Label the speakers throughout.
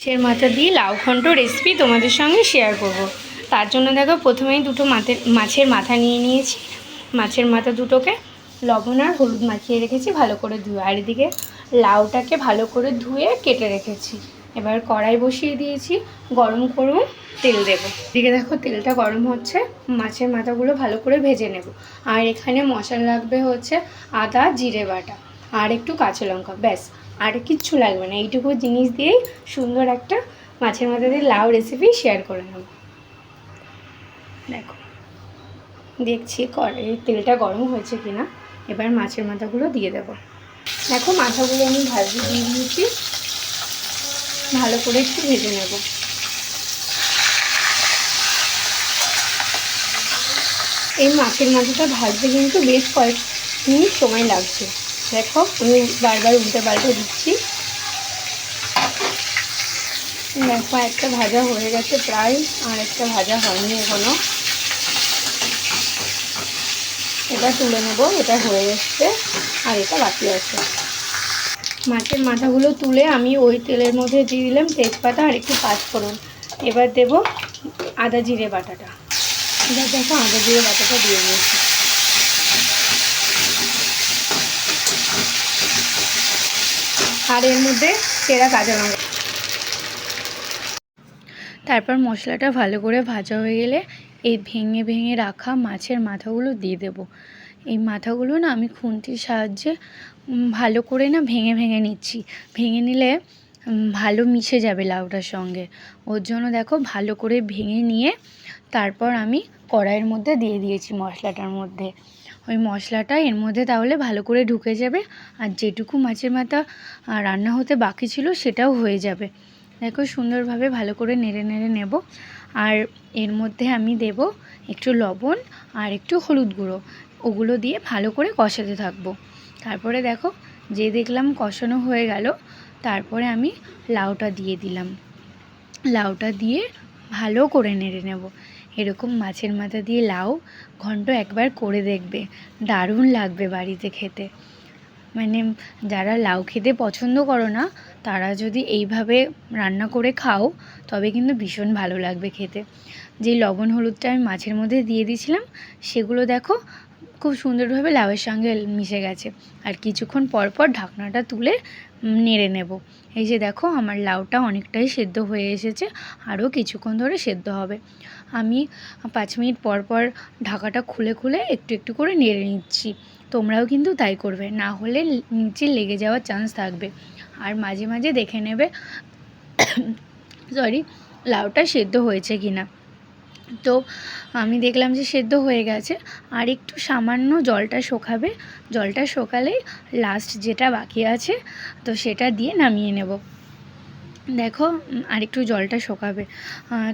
Speaker 1: মাছের মাথা দিয়ে লাউ ঘন্ট রেসিপি তোমাদের সঙ্গে শেয়ার করব। তার জন্য দেখো প্রথমেই দুটো মাথের মাছের মাথা নিয়ে নিয়েছি। মাছের মাথা দুটোকে লবণ আর হলুদ মাখিয়ে রেখেছি ভালো করে ধুয়ে। আর এদিকে লাউটাকে ভালো করে ধুয়ে কেটে রেখেছি। এবার কড়াই বসিয়ে দিয়েছি, গরম করব, তেল দেবো। এদিকে দেখো তেলটা গরম হচ্ছে, মাছের মাথাগুলো ভালো করে ভেজে নেব। আর এখানে মশলা লাগবে হচ্ছে আদা, জিরে বাটা। আর একটু কাঁচা লঙ্কা, ব্যাস। আর কিচ্ছু লাগবে না, এইটুকু জিনিস দিয়েই সুন্দর একটা মাছের মাথা দিয়ে লাউ রেসিপি শেয়ার করে নেব। দেখো, দেখছি এই তেলটা গরম হয়েছে কিনা, এবার মাছের মাথাগুলো দিয়ে দেবো। দেখো, মাথাগুলো আমি ভাজি দিয়ে দিয়েছি। ভালো করে একটু ভেজে নেব। এই মাছের মাথাটা ভাজতে কিন্তু বেশ কয়েক মিনিট সময় লাগছে। দেখো, আমি বারবার উল্টে পাল্টে দিচ্ছি। দেখো, একটা ভাজা হয়ে গেছে প্রায়, আর একটা ভাজা হয়নি এখনও। এটা তুলে নেব, এটা হয়ে এসছে, আর এটা বাকি আছে। মাছের মাথাগুলো তুলে আমি ওই তেলের মধ্যে দিয়ে দিলাম তেজপাতা আর একটু পাঁচ পাঁচফোড়ন। এবার দেব আদা জিরে বাটাটা। এবার দেখো আদা জিরে বাটাটা দিয়ে দিয়েছি। আর এর মধ্যে সেরা কাঁচা লঙ্কা। তারপর মশলাটা ভালো করে ভাজা হয়ে গেলে এই ভেঙে ভেঙে রাখা মাছের মাথাগুলো দিয়ে দেব। এই মাথাগুলো না আমি খুন্তির সাহায্যে ভালো করে না ভেঙে ভেঙে নিচ্ছি। ভেঙে নিলে ভালো মিশে যাবে লাউটার সঙ্গে। ওর জন্য দেখো ভালো করে ভেঙে নিয়ে তারপর আমি কড়াইয়ের মধ্যে দিয়ে দিয়েছি মশলাটার মধ্যে। ওই মশলাটা এর মধ্যে তাহলে ভালো করে ঢুকে যাবে। আর যেটুকু মাছের মাথা রান্না হতে বাকি ছিল সেটাও হয়ে যাবে। দেখো সুন্দরভাবে ভালো করে নেড়ে নেড়ে নেব। আর এর মধ্যে আমি দেব একটু লবণ আর একটু হলুদ গুঁড়ো। ওগুলো দিয়ে ভালো করে কষাতে থাকব। তারপরে দেখো, যে দেখলাম কষানো হয়ে গেল, তারপরে আমি লাউটা দিয়ে দিলাম। লাউটা দিয়ে ভালো করে নেড়ে নেব। এরকম মাছের মাথা দিয়ে লাউ ঘন্ট একবার করে দেখবে। দারুণ লাগবে বাড়িতে খেতে। মানে যারা লাউ খেতে পছন্দ করো না, তারা যদি এইভাবে রান্না করে খাও, তবে কিন্তু ভীষণ ভালো লাগবে খেতে। যে লবণ হলুদটা আমি মাছের মধ্যে দিয়ে দিয়েছিলাম, সেগুলো দেখো খুব সুন্দরভাবে লাউয়ের সঙ্গে মিশে গেছে। আর কিছুক্ষণ পর পর ঢাকনাটা তুলে নেড়ে নেব। এই যে দেখো, আমার লাউটা অনেকটাই সেদ্ধ হয়ে এসেছে, আরও কিছুক্ষণ ধরে সেদ্ধ হবে। আমি পাঁচ মিনিট পর পর ঢাকাটা খুলে খুলে একটু একটু করে নেড়ে নিচ্ছি। তোমরাও কিন্তু তাই করবে, না হলে নিচে লেগে যাওয়ার চান্স থাকবে। আর মাঝে মাঝে দেখে নেবে সরি লাউটা সেদ্ধ হয়েছে কি না তো আমি দেখলাম যে সেদ্ধ হয়ে গেছে। আর একটু সামান্য জলটা শোকাবে। জলটা শোকালেই লাস্ট যেটা বাকি আছে, তো সেটা দিয়ে নামিয়ে নেব। দেখো আর একটু জলটা শোকাবে।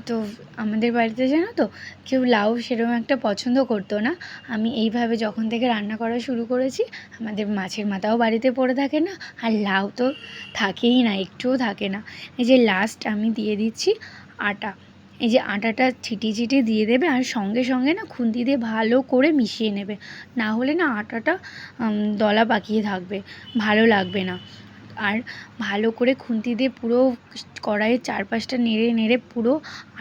Speaker 1: তো আমাদের বাড়িতে জানো তো, কেউ লাউ সেরকম একটা পছন্দ করতো না। আমি এইভাবে যখন থেকে রান্না করা শুরু করেছি, আমাদের মাছের মাথাও বাড়িতে পড়ে থাকে না, আর লাউ তো থাকেই না, একটুও থাকে না। এই যে লাস্ট আমি দিয়ে দিচ্ছি আটা। এই যে আটাটা ছিটিয়ে ছিটিয়ে দিয়ে দেবে আর সঙ্গে সঙ্গে না খুন্তি দিয়ে ভালো করে মিশিয়ে নেবে। না হলে না আটাটা দলা পাকিয়ে থাকবে, ভালো লাগবে না। আর ভালো করে খুন্তি দিয়ে পুরো কড়াইয়ের চারপাশটা নেড়ে নেড়ে পুরো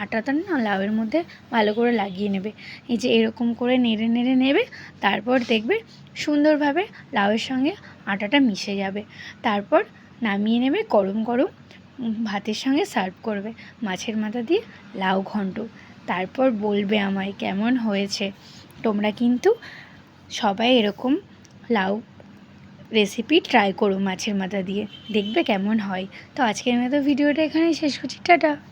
Speaker 1: আটাটা না লাউয়ের মধ্যে ভালো করে লাগিয়ে নেবে। এই যে এরকম করে নেড়ে নেড়ে নেবে, তারপর দেখবে সুন্দরভাবে লাউয়ের সঙ্গে আটাটা মিশে যাবে। তারপর নামিয়ে নেবে গরম গরম ভাতের সঙ্গে সার্ভ করবে। মাছের মাথা দিয়ে লাউ ঘন্ট। তারপর বলবে আমায়, কেমন হয়েছে? তোমরা কিন্তু সবাই এরকম লাউ রেসিপি ট্রাই করো মাছের মাথা দিয়ে। দেখবে কেমন হয়। তো আজকের মতো ভিডিওটা এখানেই শেষ করছি। টাটা!